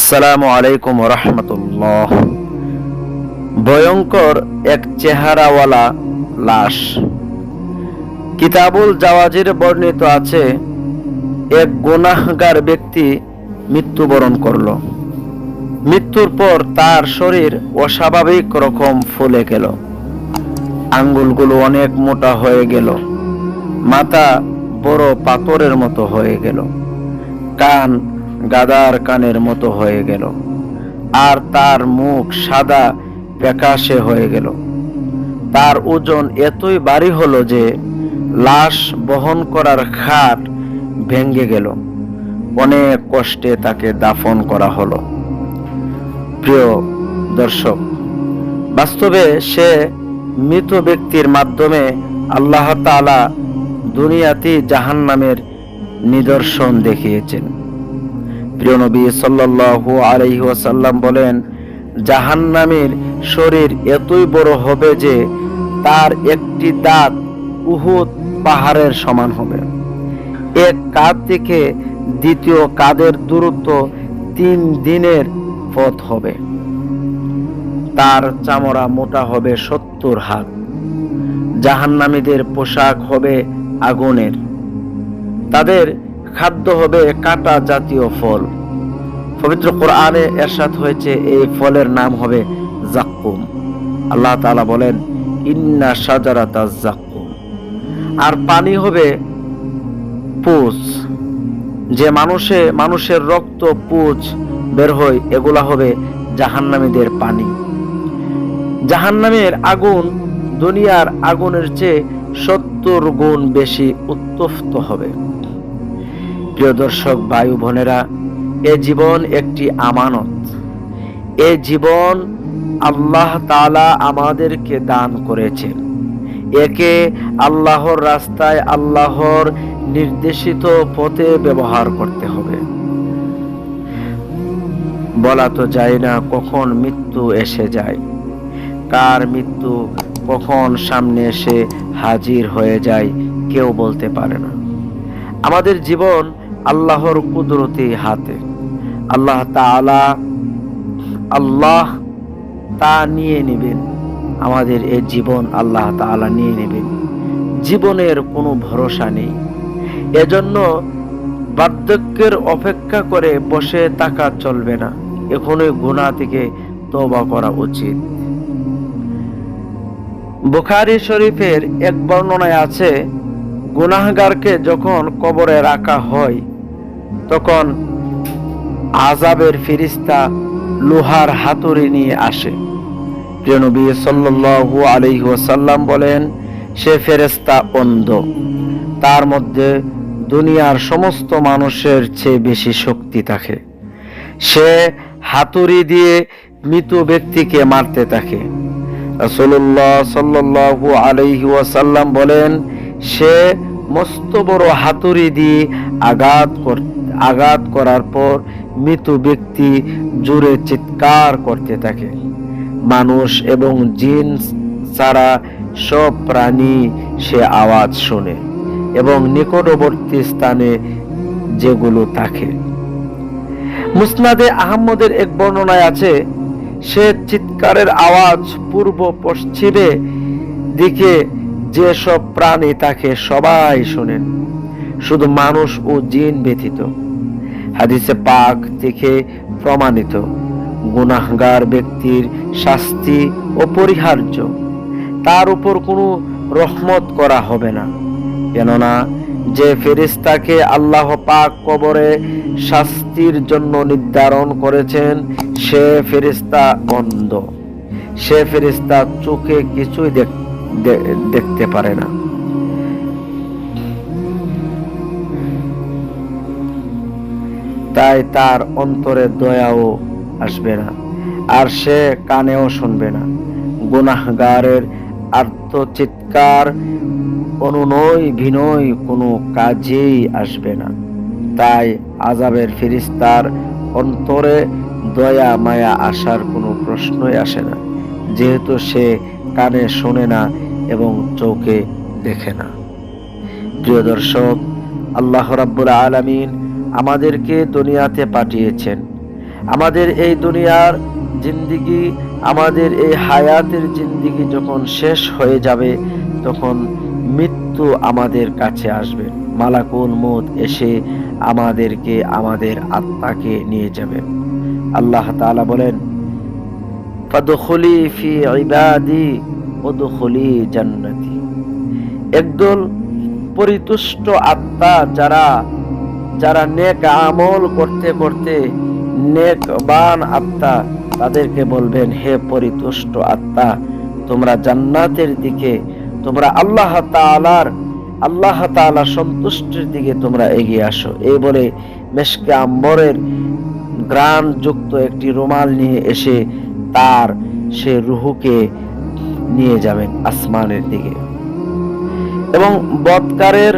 আসসালামু আলাইকুম রহমতুল্লাহ। ভয়ঙ্কর এক চেহারাওয়ালা লাশ। কিতাবুল জাওয়াজির বর্ণিত আছে, এক গুনাহগার ব্যক্তি মৃত্যুবরণ করল। মৃত্যুর পর তার শরীর অস্বাভাবিক রকম ফুলে গেল। আঙ্গুলগুলো অনেক মোটা হয়ে গেল। মাথা বড় পাথরের মতো হয়ে গেল। কান গাদার কানের মতো হয়ে গেল। আর তার মুখ সাদা প্যাকাশে হয়ে গেল। তার ওজন এতই ভারী হলো যে লাশ বহন করার খাট ভেঙ্গে গেল। অনেক কষ্টে তাকে দাফন করা হলো। প্রিয় দর্শক, বাস্তবে সে মৃত ব্যক্তির মাধ্যমে আল্লাহ তাআলা দুনিয়াতে জাহান্নামের নিদর্শন দেখিয়েছেন। প্রিয় নবী সাল্লাল্লাহু আলাইহি ওয়াসাল্লাম বলেন, জাহান্নামের শরীর এতই বড় হবে যে তার একটি দাঁত উহুদ পাহাড়ের সমান হবে। এক কাঁধ থেকে দ্বিতীয় কাঁধের দূরত্ব তিন দিনের পথ হবে। তার চামড়া মোটা হবে সত্তর হাত। জাহান্নামীদের পোশাক হবে আগুনের। তাদের খাদ্য হবে কাটা জাতীয় ফল। পবিত্র কোরআনে এরশাদ হয়েছে, এই ফলের নাম হবে জাক্কুম। আল্লাহ তাআলা বলেন, ইন্না সাজারাতা জাক্কুম। আর পানি হবে পুষ যে মানুষে, মানুষের রক্ত, পুজ বের হয়, এগুলা হবে জাহান্নামীদের পানি। জাহান্নামের আগুন দুনিয়ার আগুনের চেয়ে সত্তর গুণ বেশি উত্তপ্ত হবে। প্রিয় দর্শক ও বোনেরা, এ জীবন একটি আমানত। এ জীবন আল্লাহ তালা আমাদেরকে দান করেছেন একে আল্লাহর রাস্তায় আল্লাহর নির্দেশিত পথে ব্যবহার করতে হবে। বলা তো যায় না কখন মৃত্যু এসে যায়, কার মৃত্যু কখন সামনে এসে হাজির হয়ে যায়, কেউ বলতে পারে না। আমাদের জীবন আল্লাহর কুদরতি হাতে। আল্লাহ তাআলা আল্লাহ তা নিয়ে নেবেন। আমাদের এই জীবন আল্লাহ তাআলা নিয়ে নেবেন। জীবনের কোনো ভরসা নেই। এজন্য বার্ধক্যের অপেক্ষা করে বসে থাকা চলবে না। এখনই গুণা থেকে তওবা করা উচিত। বুখারি শরীফের এক বর্ণনায় আছে, গুনাহগারকে যখন কবরে রাখা হয় তখন আজাবের ফিরিস্তা লোহার হাতুড়ি নিয়ে আসে। প্রিয় নবী সাল্লাল্লাহু আলাইহি ওয়াসাল্লাম বলেন, সে ফেরেশতা অন্ধ। তার মধ্যে দুনিয়ার সমস্ত মানুষের চেয়ে বেশি শক্তি থাকে। সে হাতুড়ি দিয়ে মৃত ব্যক্তিকে মারতে থাকে। রাসূলুল্লাহ সাল্লাল্লাহু আলাইহি ওয়াসাল্লাম বলেন, সে মস্ত বড় হাতুড়ি দিয়ে আঘাত কর- আঘাত করার পর মৃত ব্যক্তি জোরে চিৎকার করতে থাকে। মানুষ এবং জিন ছাড়া সব প্রাণী সে আওয়াজ শোনে এবং নিকটবর্তী স্থানে যেগুলো থাকে। মুসনাদে আহমদের এক বর্ণনায় আছে, সে চিৎকারের আওয়াজ পূর্ব পশ্চিমে দিকে যে সব প্রাণী তাকে সবাই শোনেন, শুধু মানুষ ও জিন ব্যতীত। হাদিসে পাক থেকে প্রমাণিত, গুনাহগার ব্যক্তির শাস্তি অপরিহার্য তার উপর কোনো রহমত করা হবে না। কেননা, যে ফেরিস্তাকে আল্লাহ পাক কবরে শাস্তির জন্য নির্ধারণ করেছেন, সে ফেরিস্তা অন্ধ। সে ফেরিস্তা চোখে কিছুই দেখতে পারে না। তাই তার অন্তরে দয়াও আসবে না, আর সে কানেও শুনবে না। গুনাহগারের আর্তচিৎকার অনুনয় বিনয় কোনো কাজেই আসবে না। তাই আজাবের ফিরিস্তার অন্তরে দয়া, মায়া আসার কোনো প্রশ্নই আসে না, যেহেতু সে কানে শোনে না এবং চোখে দেখে না। প্রিয় দর্শক, আল্লাহ রাব্বুল আলামিন আমাদেরকে দুনিয়াতে পাঠিয়েছেন। আমাদের এই দুনিয়ার জিন্দিগি, আমাদের এই হায়াতের জিন্দিগি যখন শেষ হয়ে যাবে, তখন মৃত্যু আমাদের কাছে আসবে। মালাকুল মত এসে আমাদেরকে, আমাদের আত্মাকে নিয়ে যাবে। আল্লাহ তাআলা বলেন একদল পরিতুষ্ট আত্মা যারা যারা নেক আমল করতে করতে নেকবান আত্মা, তাদেরকে বলবেন, হে পরিতুষ্ট আত্মা, তোমরা জান্নাতের দিকে, তোমরা আল্লাহ তাআলার, আল্লাহ তাআলা সন্তুষ্টির দিকে তোমরা এগিয়ে আসো। এই বলে মেশকে আম্বরের গ্রান যুক্ত একটি রুমাল নিয়ে এসে তার সে রুহুকে নিয়ে যাবেন আসমানের দিকে। এবং বৎকারের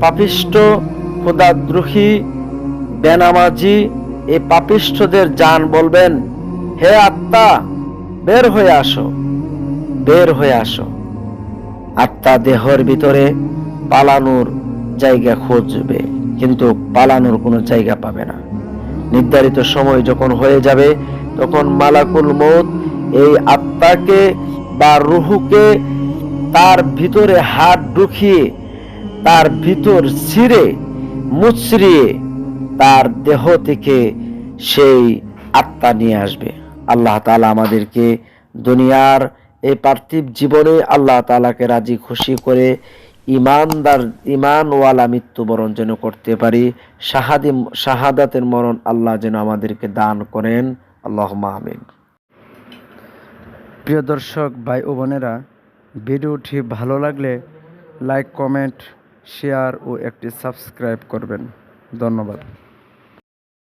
পাপিষ্ট খোদাদ্রোহী বেনামাজি এই পাপিষ্ঠদের জান বলবেন, হে আত্মা, বের হয়ে আসো, বের হয়ে আসো। আত্মা দেহর ভিতরে পালানোর জায়গা খুঁজবে, কিন্তু পালানোর কোনো জায়গা পাবে না। নির্ধারিত সময় যখন হয়ে যাবে, তখন মালাকুল মৌত এই আত্মাকে বা রুহুকে তার ভিতরে হাত ঢুকিয়ে তার ভিতর ছিঁড়ে মুচড়িয়ে তার দেহ থেকে সেই আত্মা নিয়ে আসবে। আল্লাহ তালা আমাদেরকে দুনিয়ার এই পার্থিব জীবনে আল্লাহ তালাকে রাজি খুশি করে ইমানদার ইমানওয়ালা মৃত্যুবরণ যেন করতে পারি। শাহাদি, শাহাদাতের মরণ আল্লাহ যেন আমাদেরকে দান করেন। আল্লাহ আমিন। প্রিয় দর্শক, ভাই ও বোনেরা, ভিডিওটি ভালো লাগলে লাইক কমেন্ট শেয়ার ও একটি সাবস্ক্রাইব করবেন। ধন্যবাদ।